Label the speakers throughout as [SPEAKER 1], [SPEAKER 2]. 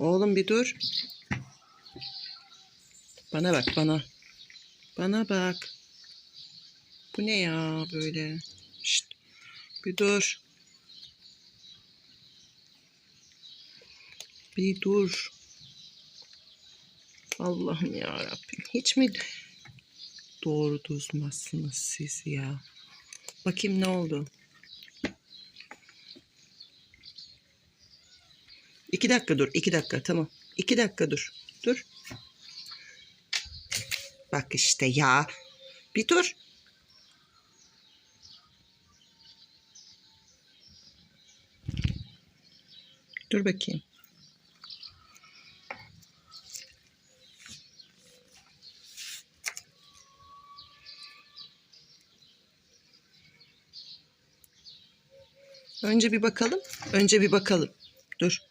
[SPEAKER 1] Oğlum bir dur. Bana bak bana. Bana bak. Bu ne ya böyle? Şşt. Bir dur. Bir dur. Allah'ım ya Rabbim. Hiç mi doğru düzmezsiniz siz ya? Bakayım ne oldu? İki dakika dur. iki dakika tamam. İki dakika dur. Dur. Bak işte ya. Bir dur. Dur bakayım. Önce bir bakalım. Önce bir bakalım. Dur.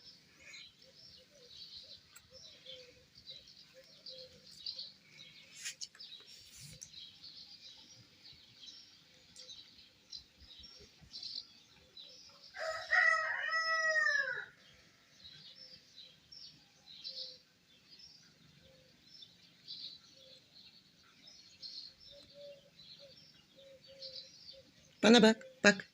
[SPEAKER 1] Bana bak. Bak.